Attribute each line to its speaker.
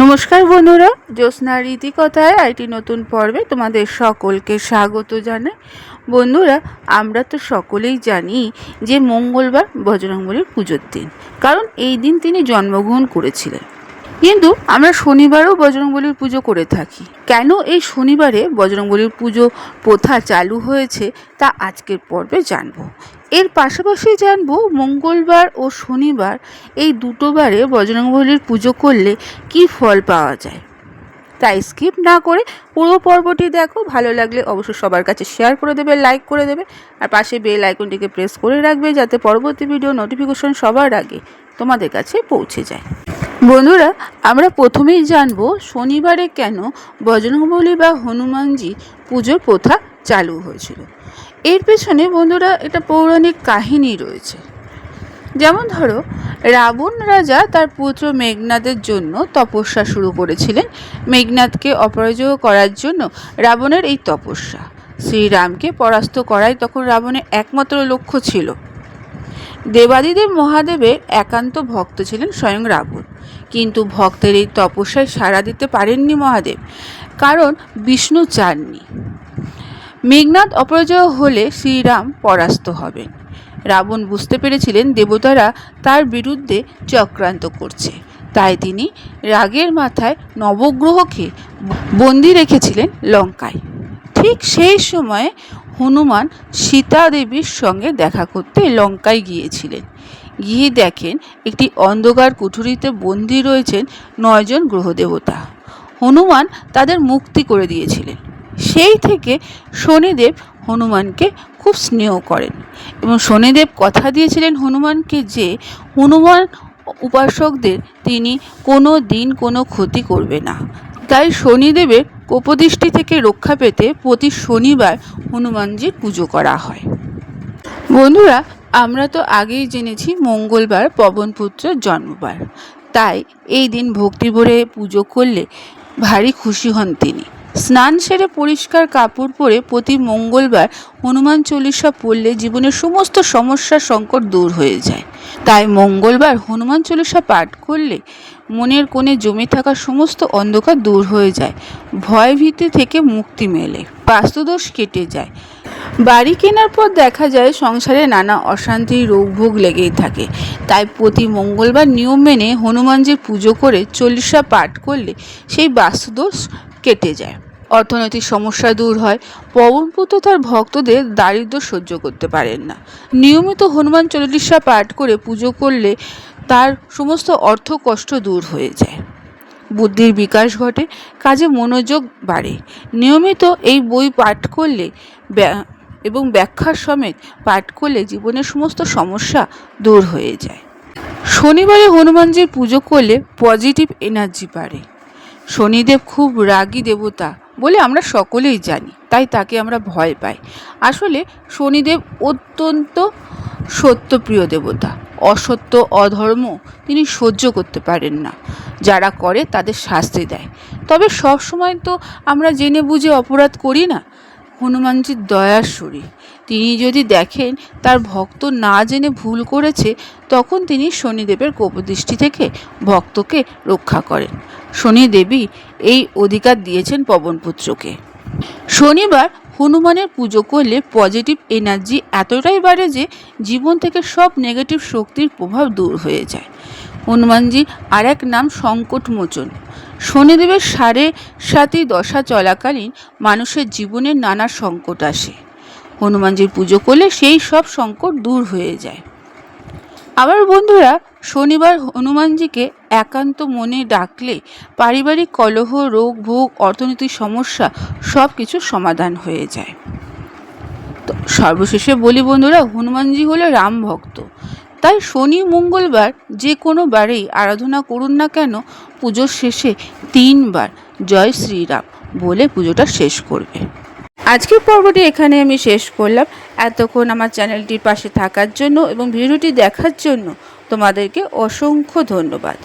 Speaker 1: নমস্কার বন্ধুরা, জ্যোৎস্না রীতিকথায় আইটি নতুন পর্বে তোমাদের সকলকে স্বাগত জানাই। বন্ধুরা, আমরা তো সকলেই জানি যে মঙ্গলবার বজরংবলীর পুজোর দিন, কারণ এই দিন তিনি জন্মগ্রহণ করেছিলেন। কিন্তু আমরা শনিবারও বজরংবলীর পুজো করে থাকি। কেন এই শনিবারে বজরংবলীর পুজো প্রথা চালু হয়েছে তা আজকের পর্বে জানব। এর পাশাপাশি জানব মঙ্গলবার ও শনিবার এই দুটো বারে বজরংবলীর পুজো করলে কি ফল পাওয়া যায়। তাই স্কিপ না করে পুরো পর্বটি দেখো, ভালো লাগলে অবশ্যই সবার কাছে শেয়ার করে দেবে, লাইক করে দেবে, আর পাশে বেল আইকনটিকে প্রেস করে রাখবে যাতে পরবর্তী ভিডিও নোটিফিকেশন সবার আগে তোমাদের কাছে পৌঁছে যায়। বন্ধুরা, আমরা প্রথমেই জানব শনিবারে কেন বজরংবলী বা হনুমানজি পুজোর প্রথা চালু হয়েছিল। এর পেছনে বন্ধুরা এটা পৌরাণিক কাহিনী রয়েছে। যেমন ধরো, রাবণ রাজা তার পুত্র মেঘনাদের জন্য তপস্যা শুরু করেছিলেন। মেঘনাদকে অপরাজয় করার জন্য রাবণের এই তপস্যা। শ্রীরামকে পরাস্ত করাই তখন রাবণের একমাত্র লক্ষ্য ছিল। দেবাদিদেব মহাদেবের একান্ত ভক্ত ছিলেন স্বয়ং রাবণ কিন্তু ভক্তের এই তপস্যায় সাড়া দিতে পারেননি মহাদেব, কারণ বিষ্ণু চাননি। মেঘনাদ অপরাজয় হলে শ্রীরাম পরাস্ত হবেন। রাবণ বুঝতে পেরেছিলেন দেবতারা তার বিরুদ্ধে চক্রান্ত করছে। তাই তিনি রাগের মাথায় নবগ্রহকে বন্দি রেখেছিলেন লঙ্কায়। ঠিক সেই সময়ে হনুমান সীতা দেবীর সঙ্গে দেখা করতে লঙ্কায় গিয়েছিলেন। গিয়ে দেখেন একটি অন্ধকার কুঠুরিতে বন্দি রয়েছেন নয়জন গ্রহদেবতা হনুমান তাদের মুক্তি করে দিয়েছিলেন। সেই থেকে শনিদেব হনুমানকে খুব স্নেহ করেন এবং শনিদেব কথা দিয়েছিলেন হনুমানকে যে, হনুমান উপাসকদের তিনি কোনো দিন কোনো ক্ষতি করবে না। তাই শনিদেবের কোপদৃষ্টি থেকে রক্ষা পেতে প্রতি শনিবার হনুমানজির পুজো করা হয়। বন্ধুরা, আমরা তো আগেই জেনেছি মঙ্গলবার পবনপুত্রের জন্মবার। তাই এই দিন ভক্তি ভরে পুজো করলে ভারী খুশি হন তিনি। স্নান সেরে পরিষ্কার কাপড় পরে প্রতি মঙ্গলবার হনুমান চল্লিশা পড়লে জীবনের সমস্ত সমস্যা সংকট দূর হয়ে যায়। তাই মঙ্গলবার হনুমান চল্লিশা পাঠ করলে মনের কোণে জমে থাকা সমস্ত অন্ধকার দূর হয়ে যায়। ভয় ভীতি থেকে মুক্তি মেলে। বাস্তুদোষ কেটে যায়। বাড়ি কেনার পর দেখা যায় সংসারে নানা অশান্তি, রোগভোগ লেগেই থাকে। তাই প্রতি মঙ্গলবার নিয়ম মেনে হনুমানজির পুজো করে চল্লিশা পাঠ করলে সেই বাস্তুদোষ কেটে যায়। অর্থনৈতিক সমস্যা দূর হয়। পবনপুত্র তার ভক্তদের দারিদ্র সহ্য করতে পারেন না। নিয়মিত হনুমান চল্লিশা পাঠ করে পুজো করলে তার সমস্ত অর্থ কষ্ট দূর হয়ে যায়। বুদ্ধির বিকাশ ঘটে, কাজে মনোযোগ বাড়ে। নিয়মিত এই বই পাঠ করলে এবং ব্যাখ্যার সমেত পাঠ করলে জীবনের সমস্ত সমস্যা দূর হয়ে যায়। শনিবারে হনুমানজির পুজো করলে পজিটিভ এনার্জি বাড়ে। শনিদেব খুব রাগী দেবতা বলে আমরা সকলেই জানি, তাই তাকে আমরা ভয় পাই। আসলে শনিদেব অত্যন্ত সত্যপ্রিয় দেবতা। অসত্য, অধর্ম তিনি সহ্য করতে পারেন না। যারা করে তাদের শাস্তি দেয়। তবে সব সময় তো আমরা জেনে বুঝে অপরাধ করি না। হনুমানজির দয়ার শরীর। তিনি যদি দেখেন তার ভক্ত না জেনে ভুল করেছে, তখন তিনি শনিদেবের কোপদৃষ্টি থেকে ভক্তকে রক্ষা করেন। শনিদেবী এই অধিকার দিয়েছেন পবনপুত্রকে। শনিবার হনুমানের পুজো করলে পজিটিভ এনার্জি এতটাই বাড়ে যে জীবন থেকে সব নেগেটিভ শক্তির প্রভাব দূর হয়ে যায়। হনুমানজি আর এক নাম সংকটমোচন। শনিদেবের সাড়ে সাতই দশা চলাকালীন মানুষের জীবনে নানা সংকট আসে। হনুমানজির পুজো করলে সেই সব সংকট দূর হয়ে যায়। আবার বন্ধুরা, শনিবার হনুমানজিকে একান্ত মনে ডাকলে পারিবারিক কলহ, রোগ, ভোগ, অর্থনৈতিক সমস্যা সব কিছু সমাধান হয়ে যায়। তো সর্বশেষে বলি বন্ধুরা, হনুমানজি হলো রাম ভক্ত। তাই শনি, মঙ্গলবার যে কোনো বারেই আরাধনা করুন না কেন, পুজোর শেষে তিনবার জয় শ্রীরাম বলে পুজোটা শেষ করবে। আজকের পর্বটি এখানে আমি শেষ করলাম। এতক্ষণ আমার চ্যানেলটির পাশে থাকার জন্য এবং ভিডিওটি দেখার জন্য তোমাদেরকে অসংখ্য ধন্যবাদ।